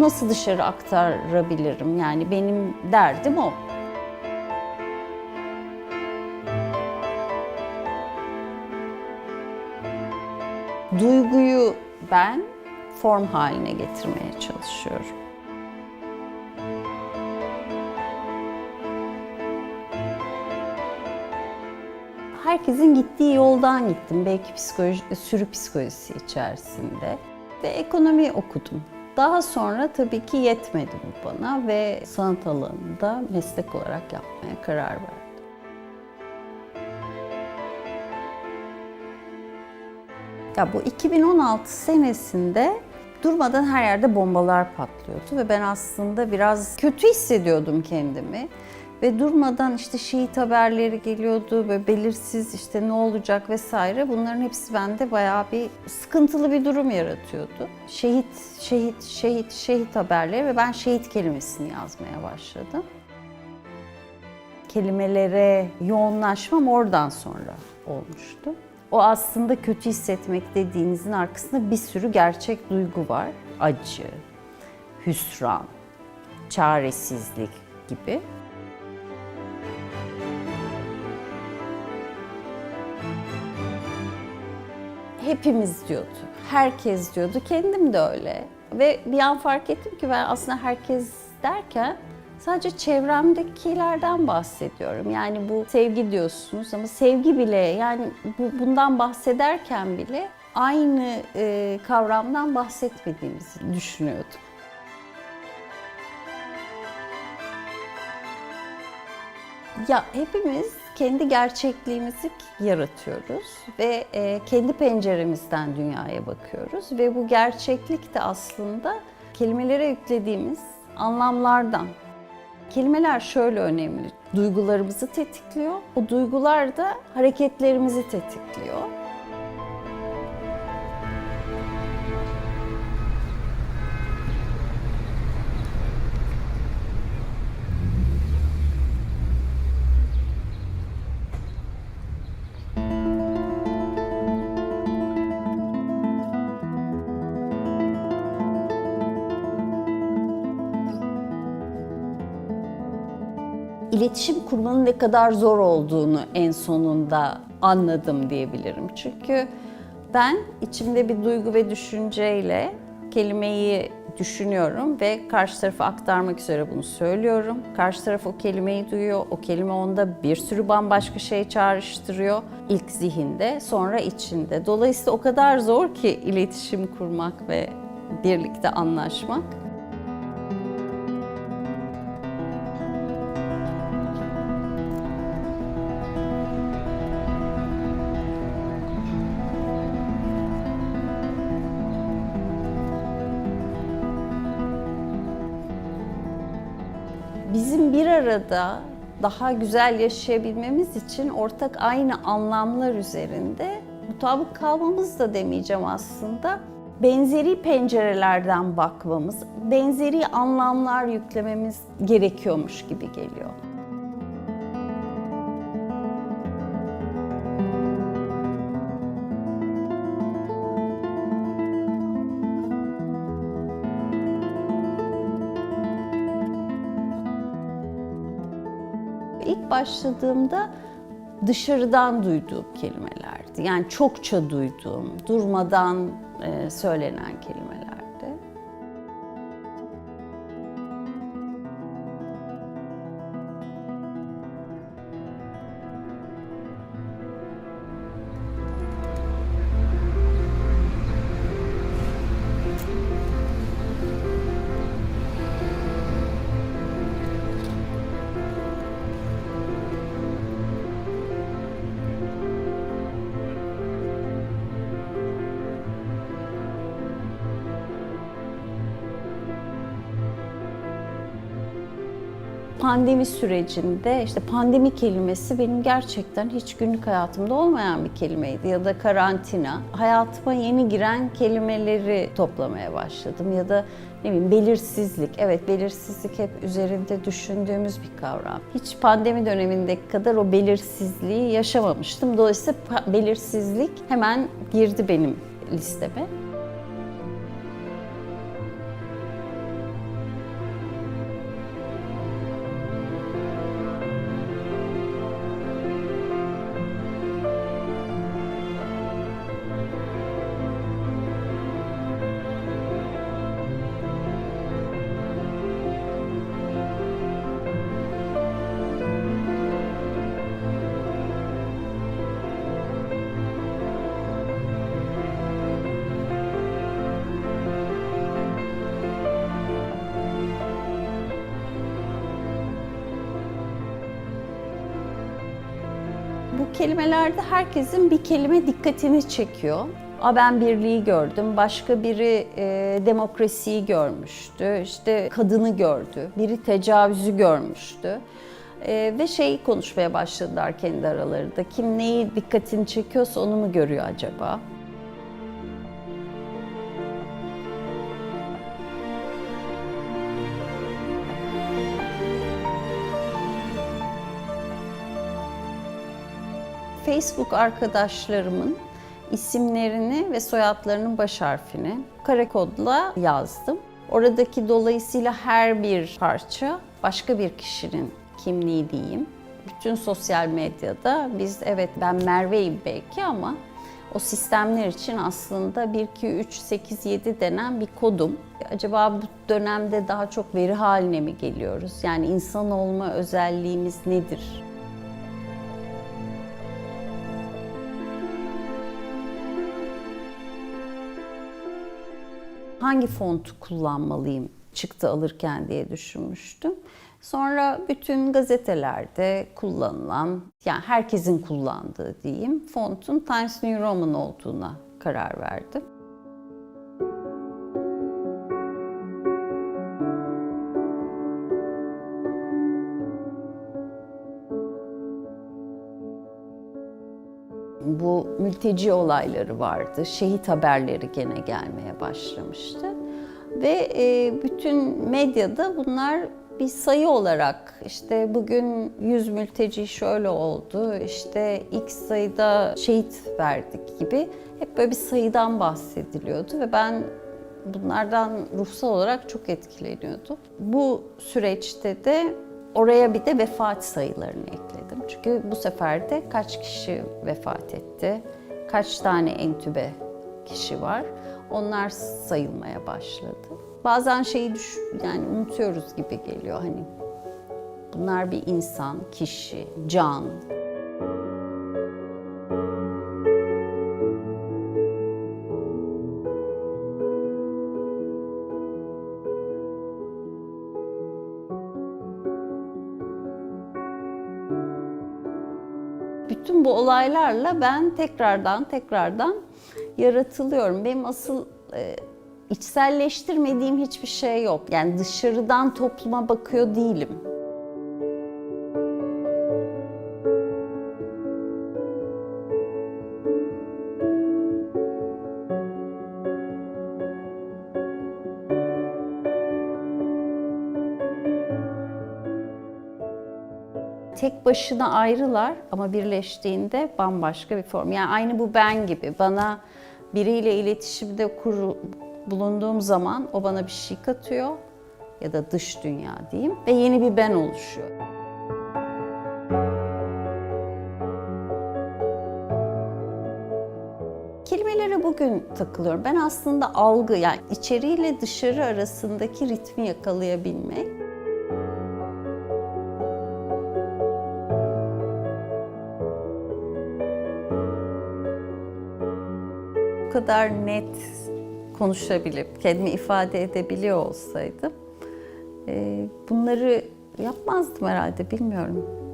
nasıl dışarı aktarabilirim? Yani benim derdim o. Duyguyu ben form haline getirmeye çalışıyorum. Herkesin gittiği yoldan gittim. Belki psikoloji, sürü psikolojisi içerisinde. Ve ekonomi okudum. Daha sonra tabii ki yetmedi bu bana ve sanat alanında meslek olarak yapmaya karar verdim. Ya bu 2016 senesinde durmadan her yerde bombalar patlıyordu ve ben aslında biraz kötü hissediyordum kendimi. Ve durmadan işte şehit haberleri geliyordu ve belirsiz işte ne olacak vesaire. Bunların hepsi bende bayağı bir sıkıntılı bir durum yaratıyordu. Şehit, şehit, şehit, şehit haberleri ve ben şehit kelimesini yazmaya başladım. Kelimelere yoğunlaşmam oradan sonra olmuştu. O aslında kötü hissetmek dediğinizin arkasında bir sürü gerçek duygu var. Acı, hüsran, çaresizlik gibi. Hepimiz diyordu, herkes diyordu, kendim de öyle. Ve bir an fark ettim ki ben aslında herkes derken sadece çevremdekilerden bahsediyorum. Yani bu sevgi diyorsunuz ama sevgi bile yani bu, bundan bahsederken bile aynı e, kavramdan bahsetmediğimizi düşünüyordum. Ya hepimiz kendi gerçekliğimizi yaratıyoruz ve e, kendi penceremizden dünyaya bakıyoruz ve bu gerçeklik de aslında kelimelere yüklediğimiz anlamlardan. Kelimeler şöyle önemli. Duygularımızı tetikliyor. O duygular da hareketlerimizi tetikliyor. İletişim kurmanın ne kadar zor olduğunu en sonunda anladım diyebilirim. Çünkü ben içimde bir duygu ve düşünceyle kelimeyi düşünüyorum ve karşı tarafa aktarmak üzere bunu söylüyorum. Karşı taraf o kelimeyi duyuyor. O kelime onda bir sürü bambaşka şey çağrıştırıyor. İlk zihinde, sonra içinde. Dolayısıyla o kadar zor ki iletişim kurmak ve birlikte anlaşmak. Bizim bir arada daha güzel yaşayabilmemiz için ortak aynı anlamlar üzerinde mutabık kalmamız da demeyeceğim aslında. Benzeri pencerelerden bakmamız, benzeri anlamlar yüklememiz gerekiyormuş gibi geliyor. İlk başladığımda dışarıdan duyduğum kelimelerdi. Yani çokça duyduğum, durmadan e, söylenen kelimelerdi. Pandemi sürecinde işte pandemi kelimesi benim gerçekten hiç günlük hayatımda olmayan bir kelimeydi ya da karantina. Hayatıma yeni giren kelimeleri toplamaya başladım ya da ne bileyim belirsizlik. Evet belirsizlik hep üzerinde düşündüğümüz bir kavram. Hiç pandemi dönemindeki kadar o belirsizliği yaşamamıştım. Dolayısıyla belirsizlik hemen girdi benim listeme. Kelimelerde herkesin bir kelime dikkatini çekiyor. A ben birliği gördüm, başka biri e, demokrasiyi görmüştü, işte kadını gördü, biri tecavüzü görmüştü. E, ve şeyi konuşmaya başladılar kendi aralarında. Kim neyi dikkatini çekiyorsa onu mu görüyor acaba? Facebook arkadaşlarımın isimlerini ve soyadlarının baş harfini kare kodla yazdım. Oradaki dolayısıyla her bir parça başka bir kişinin kimliği diyeyim. Bütün sosyal medyada biz evet ben Merve'yim belki ama o sistemler için aslında 1, 2, 3, 8, 7 denen bir kodum. Acaba bu dönemde daha çok veri haline mi geliyoruz? Yani insan olma özelliğimiz nedir? Hangi fontu kullanmalıyım çıktı alırken diye düşünmüştüm. Sonra bütün gazetelerde kullanılan, yani herkesin kullandığı diyeyim, fontun Times New Roman olduğuna karar verdim. Mülteci olayları vardı. Şehit haberleri gene gelmeye başlamıştı. Ve e, bütün medyada bunlar bir sayı olarak işte bugün 100 mülteci şöyle oldu, işte X sayıda şehit verdik gibi hep böyle bir sayıdan bahsediliyordu ve ben bunlardan ruhsal olarak çok etkileniyordum. Bu süreçte de oraya bir de vefat sayılarını ekledim. Çünkü bu sefer de kaç kişi vefat etti, kaç tane entübe kişi var onlar sayılmaya başladı. Bazen şeyi düş yani unutuyoruz gibi geliyor hani bunlar bir insan, kişi, can. Bütün bu olaylarla ben tekrardan tekrardan yaratılıyorum. Benim asıl e, içselleştirmediğim hiçbir şey yok. Yani dışarıdan topluma bakıyor değilim. Başına ayrılar ama birleştiğinde bambaşka bir form. Yani aynı bu ben gibi. Bana biriyle iletişimde kur, bulunduğum zaman o bana bir şey katıyor ya da dış dünya diyeyim ve yeni bir ben oluşuyor. Kelimelere bugün takılıyorum. Ben aslında algı yani içeriyle dışarı arasındaki ritmi yakalayabilmek. Kadar net konuşabilip kendimi ifade edebiliyor olsaydım e, bunları yapmazdım herhalde bilmiyorum.